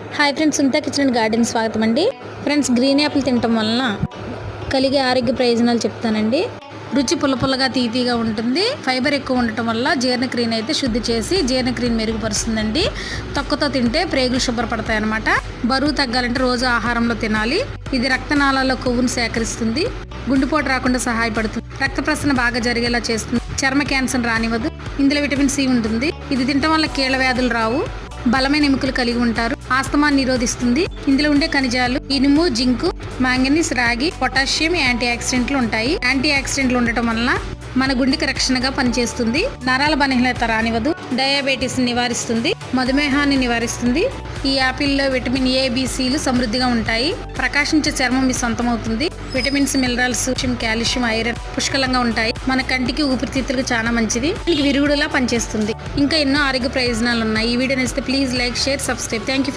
Hi friends Sunta kitchen garden స్వాగతం అండి. Friends green Apple తినటం వలన కలిగే ఆరోగ్య ప్రయోజనాలు చెప్తానండి. రుచి పుల్లపుల్లగా తీతీగా ఉంటుంది. ఫైబర్ ఎక్కువ ఉండటం వల్ల జీర్ణక్రియను అయితే శుద్ధి చేసి జీర్ణక్రియను మెరుగుపరుస్తుందండి. తొక్కతో తింటే ప్రేగులు శుభ్రపడతాయి అన్నమాట బరువు తగ్గాలంటే రోజు ఆహారంలో తినాలి. ఇది రక్తనాళాల్లో కొవ్వును సేకరిస్తుంది. గుండెపోటు రాకుండా సహాయపడుతుంది. రక్త ప్రసరణ బాగా జరిగేలా చేస్తుంది. చర్మ క్యాన్సర్ రానివ్వదు. ఇందులో విటమిన్ సి ఉంటుంది. ఇది తినటం వల్ల కీళ్ళ వ్యాధులు రావు. బలమైన ఎముకలు కలిగి ఉంటారు. ఆస్తమాన్ని నిరోధిస్తుంది. ఇందులో ఉండే ఖనిజాలు ఇనుము జింకు మాంగనీస్ రాగి పొటాషియం యాంటీ ఆక్సిడెంట్లు ఉంటాయి. యాంటీ ఆక్సిడెంట్లు ఉండటం వలన మన గుండెకి రక్షణగా పనిచేస్తుంది. నరాల బలహీనత రానివ్వదు. డయాబెటీస్ నివారిస్తుంది. మధుమేహాన్ని నివారిస్తుంది. ఈ యాపిల్లో విటమిన్ ఏ బిసిలు సమృద్ధిగా ఉంటాయి. ప్రకాశించే చర్మం మీ సొంతమవుతుంది. విటమిన్స్ మినరల్స్ కాల్షియం ఐరన్ పుష్కలంగా ఉంటాయి. మన కంటికి ఊపిరితిత్తులకు చాలా మంచిది. దీనికి విరుగుడులా పనిచేస్తుంది. ఇంకా ఎన్నో ఆరోగ్య ప్రయోజనాలు ఉన్నాయి ఈ వీడియో నచ్చితే please like share subscribe. Thank you